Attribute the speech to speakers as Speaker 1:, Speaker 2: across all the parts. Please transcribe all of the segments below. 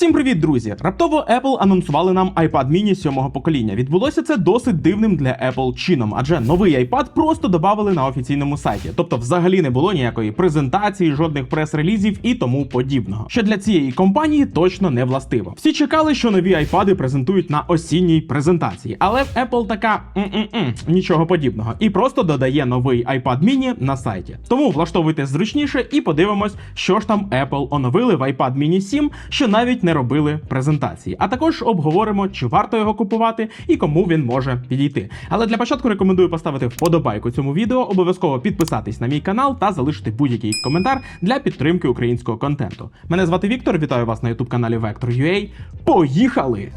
Speaker 1: Всім привіт, друзі! Раптово Apple анонсували нам iPad mini сьомого покоління. Відбулося це досить дивним для Apple чином, адже новий iPad просто додавали на офіційному сайті. Тобто, взагалі не було ніякої презентації, жодних прес-релізів і тому подібного. Що для цієї компанії точно не властиво. Всі чекали, що нові iPad презентують на осінній презентації, але Apple така «М-м-м», нічого подібного, і просто додає новий iPad mini на сайті. Тому влаштовуйте зручніше і подивимось, що ж там Apple оновили в iPad mini 7, що навіть не робили презентації. А також обговоримо, чи варто його купувати і кому він може підійти. Але для початку рекомендую поставити вподобайку цьому відео, обов'язково підписатись на мій канал та залишити будь-який коментар для підтримки українського контенту. Мене звати Віктор, вітаю вас на youtube каналі Vector.ua. Поїхали!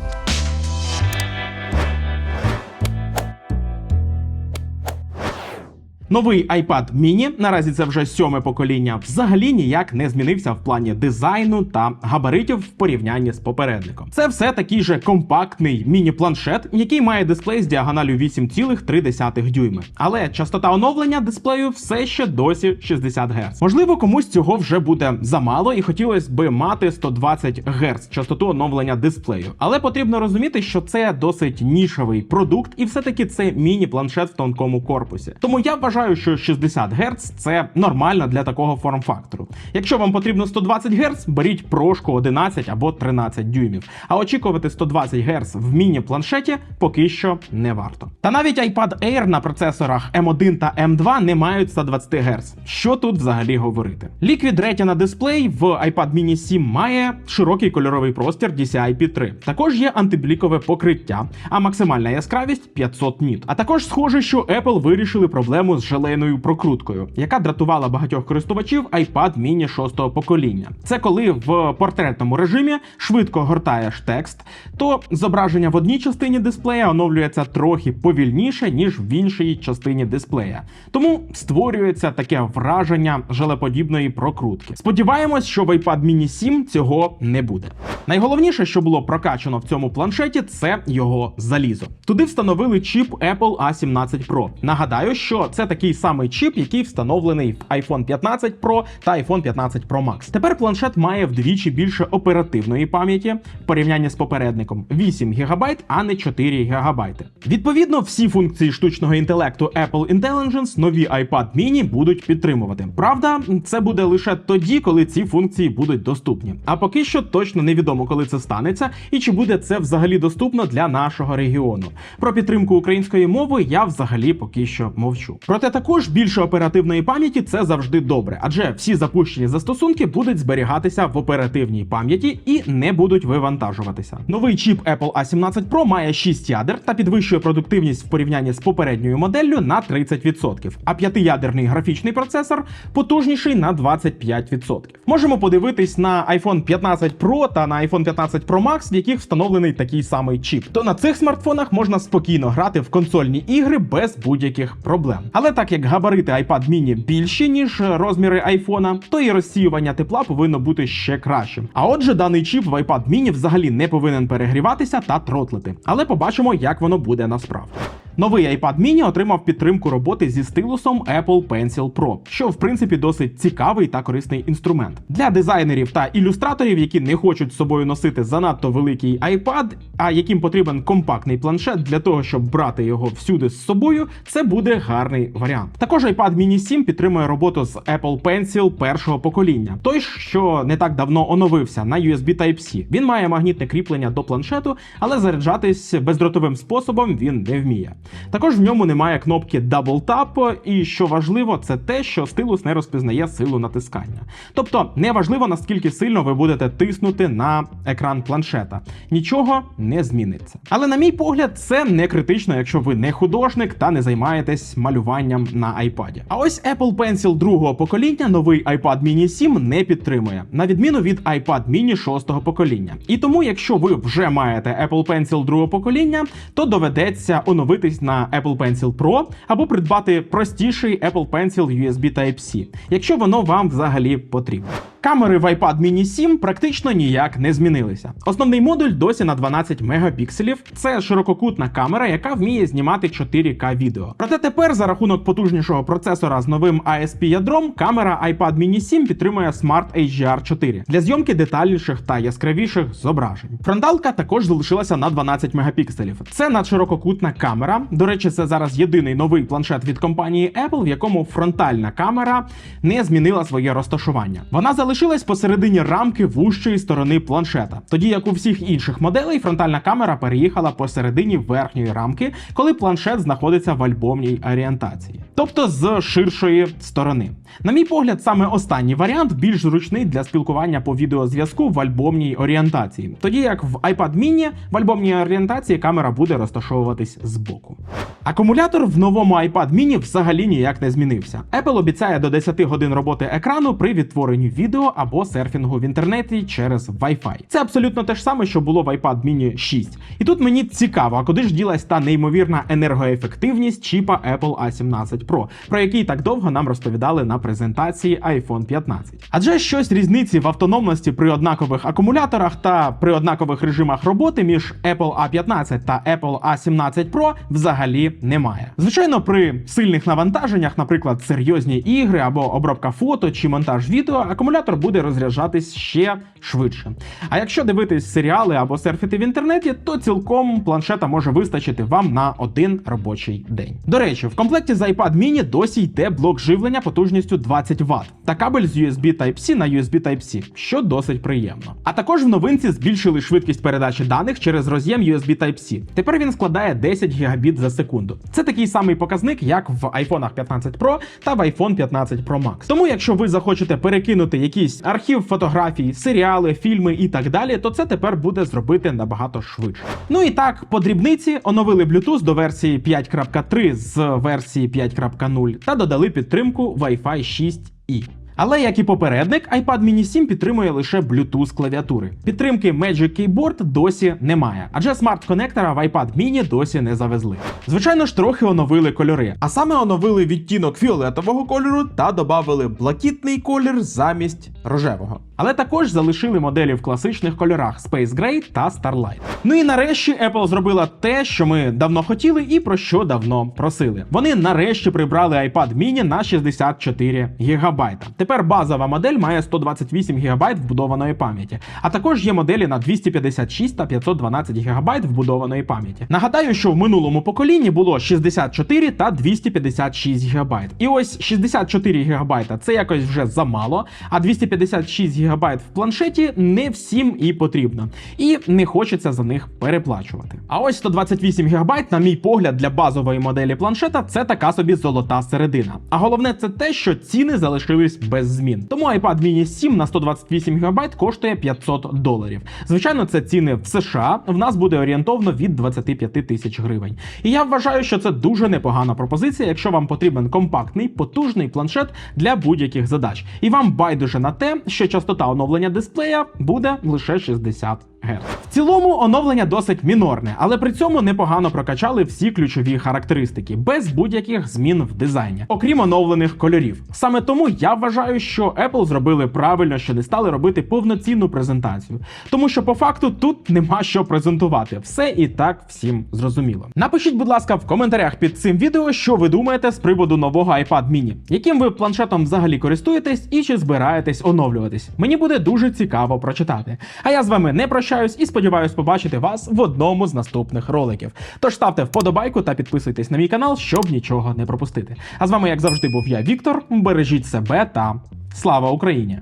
Speaker 1: Новий iPad mini, наразі це вже сьоме покоління, взагалі ніяк не змінився в плані дизайну та габаритів в порівнянні з попередником. Це все такий же компактний міні-планшет, який має дисплей з діагоналю 8,3 дюйми. Але частота оновлення дисплею все ще досі 60 Гц. Можливо, комусь цього вже буде замало, і хотілося би мати 120 Гц частоту оновлення дисплею. Але потрібно розуміти, що це досить нішевий продукт, і все-таки це міні-планшет в тонкому корпусі. Тому я вважаю, що 60 Гц це нормально для такого форм-фактору. Якщо вам потрібно 120 Гц, беріть прошку 11 або 13 дюймів. А очікувати 120 Гц в міні-планшеті поки що не варто. Та навіть iPad Air на процесорах M1 та M2 не мають 120 Гц. Що тут взагалі говорити? Liquid Retina дисплей в iPad mini 7 має широкий кольоровий простір DCI-P3. Також є антиблікове покриття, а максимальна яскравість 500 ніт. А також схоже, що Apple вирішили проблему з желейною прокруткою, яка дратувала багатьох користувачів iPad mini 6 покоління. Це коли в портретному режимі швидко гортаєш текст, то зображення в одній частині дисплея оновлюється трохи повільніше, ніж в іншій частині дисплея. Тому створюється таке враження желеподібної прокрутки. Сподіваємось, що в iPad mini 7 цього не буде. Найголовніше, що було прокачано в цьому планшеті, це його залізо. Туди встановили чіп Apple A17 Pro. Нагадаю, що це такий самий чіп, який встановлений в iPhone 15 Pro та iPhone 15 Pro Max. Тепер планшет має вдвічі більше оперативної пам'яті в порівнянні з попередником 8 ГБ, а не 4 ГБ. Відповідно, всі функції штучного інтелекту Apple Intelligence нові iPad mini будуть підтримувати. Правда, це буде лише тоді, коли ці функції будуть доступні. А поки що точно невідомо, коли це станеться, і чи буде це взагалі доступно для нашого регіону. Про підтримку української мови я взагалі поки що мовчу. Проте також більше оперативної пам'яті це завжди добре, адже всі запущені застосунки будуть зберігатися в оперативній пам'яті і не будуть вивантажуватися. Новий чіп Apple A17 Pro має 6 ядер та підвищує продуктивність в порівнянні з попередньою моделлю на 30%, а п'ятиядерний графічний процесор потужніший на 25%. Можемо подивитись на iPhone 15 Pro та на iPhone 15 Pro Max, в яких встановлений такий самий чіп. То на цих смартфонах можна спокійно грати в консольні ігри без будь-яких проблем. Але так як габарити iPad mini більші, ніж розміри iPhone, то і розсіювання тепла повинно бути ще кращим. А отже, даний чіп в iPad mini взагалі не повинен перегріватися та тротлити. Але побачимо, як воно буде насправді. Новий iPad mini отримав підтримку роботи зі стилусом Apple Pencil Pro, що в принципі досить цікавий та корисний інструмент для дизайнерів та ілюстраторів, які не хочуть з собою носити занадто великий iPad, а яким потрібен компактний планшет для того, щоб брати його всюди з собою. Це буде гарний варіант. Також iPad mini 7 підтримує роботу з Apple Pencil першого покоління, той, що не так давно оновився на USB Type-C. Він має магнітне кріплення до планшету, але заряджатись бездротовим способом він не вміє. Також в ньому немає кнопки Double Tap, і що важливо, це те, що стилус не розпізнає силу натискання. Тобто не важливо наскільки сильно ви будете тиснути на екран планшета. Нічого не зміниться. Але на мій погляд, це не критично, якщо ви не художник та не займаєтесь малюванням на iPad. А ось Apple Pencil другого покоління новий iPad mini 7 не підтримує, на відміну від iPad mini шостого покоління. І тому, якщо ви вже маєте Apple Pencil другого покоління, то доведеться оновитись перейти на Apple Pencil Pro або придбати простіший Apple Pencil USB Type-C, якщо воно вам взагалі потрібно. Камери в iPad mini 7 практично ніяк не змінилися. Основний модуль досі на 12 мегапікселів. Це ширококутна камера, яка вміє знімати 4К відео. Проте тепер за рахунок потужнішого процесора з новим ISP ядром, камера iPad mini 7 підтримує Smart HDR 4 для зйомки детальніших та яскравіших зображень. Фронталка також залишилася на 12 мегапікселів. Це надширококутна камера. До речі, це зараз єдиний новий планшет від компанії Apple, в якому фронтальна камера не змінила своє розташування. Вона залишилась посередині рамки вужчої сторони планшета, тоді як у всіх інших моделей фронтальна камера переїхала посередині верхньої рамки, коли планшет знаходиться в альбомній орієнтації, тобто з ширшої сторони. На мій погляд, саме останній варіант більш зручний для спілкування по відеозв'язку в альбомній орієнтації, тоді як в iPad mini в альбомній орієнтації камера буде розташовуватись збоку. Акумулятор в новому iPad mini взагалі ніяк не змінився. Apple обіцяє до 10 годин роботи екрану при відтворенні відео або серфінгу в інтернеті через Wi-Fi. Це абсолютно те ж саме, що було в iPad mini 6. І тут мені цікаво, а куди ж ділась та неймовірна енергоефективність чіпа Apple A17 Pro, про який так довго нам розповідали на презентації iPhone 15. Адже щось різниці в автономності при однакових акумуляторах та при однакових режимах роботи між Apple A15 та Apple A17 Pro взагалі немає. Звичайно, при сильних навантаженнях, наприклад, серйозні ігри або обробка фото чи монтаж відео, акумулятор буде розряджатись ще швидше. А якщо дивитись серіали або серфити в інтернеті, то цілком планшета може вистачити вам на один робочий день. До речі, в комплекті з iPad mini досі йде блок живлення потужністю 20 Вт та кабель з USB Type-C на USB Type-C, що досить приємно. А також в новинці збільшили швидкість передачі даних через роз'єм USB Type-C. Тепер він складає 10 гігабіт за секунду. Це такий самий показник, як в iPhone 15 Pro та в iPhone 15 Pro Max. Тому, якщо ви захочете перекинути якийсь архів фотографій, серіали, фільми і так далі, то це тепер буде зробити набагато швидше. Ну і так, по дрібниці оновили Bluetooth до версії 5.3 з версії 5.0 та додали підтримку Wi-Fi 6E. Але як і попередник, iPad mini 7 підтримує лише Bluetooth клавіатури. Підтримки Magic Keyboard досі немає, адже смарт-конектора в iPad mini досі не завезли. Звичайно ж, трохи оновили кольори, а саме оновили відтінок фіолетового кольору та додали блакитний колір замість рожевого. Але також залишили моделі в класичних кольорах Space Gray та Starlight. Ну і нарешті Apple зробила те, що ми давно хотіли і про що давно просили. Вони нарешті прибрали iPad mini на 64 ГБ. Тепер базова модель має 128 ГБ вбудованої пам'яті, а також є моделі на 256 та 512 ГБ вбудованої пам'яті. Нагадаю, що в минулому поколінні було 64 та 256 ГБ. І ось 64 ГБ це якось вже замало, а 256 ГБ в планшеті не всім і потрібно. І не хочеться за них переплачувати. А ось 128 ГБ, на мій погляд, для базової моделі планшета це така собі золота середина. А головне це те, що ціни залишились без змін. Тому iPad mini 7 на 128 ГБ коштує 500 доларів. Звичайно, це ціни в США. В нас буде орієнтовно від 25 тисяч гривень. І я вважаю, що це дуже непогана пропозиція, якщо вам потрібен компактний, потужний планшет для будь-яких задач. І вам байдуже на те, що частота оновлення дисплея буде лише 60 Гц. В цілому оновлення досить мінорне, але при цьому непогано прокачали всі ключові характеристики без будь-яких змін в дизайні, окрім оновлених кольорів. Саме тому я вважаю, що Apple зробили правильно, що не стали робити повноцінну презентацію, тому що по факту тут нема що презентувати. Все і так всім зрозуміло. Напишіть, будь ласка, в коментарях під цим відео, що ви думаєте з приводу нового iPad mini, яким ви планшетом взагалі користуєтесь і чи збираєтесь оновлюватись. Мені буде дуже цікаво прочитати. А я з вами не прощаюсь і сподіваюсь побачити вас в одному з наступних роликів. Тож ставте вподобайку та підписуйтесь на мій канал, щоб нічого не пропустити. А з вами, як завжди, був я, Віктор. Бережіть себе та слава Україні!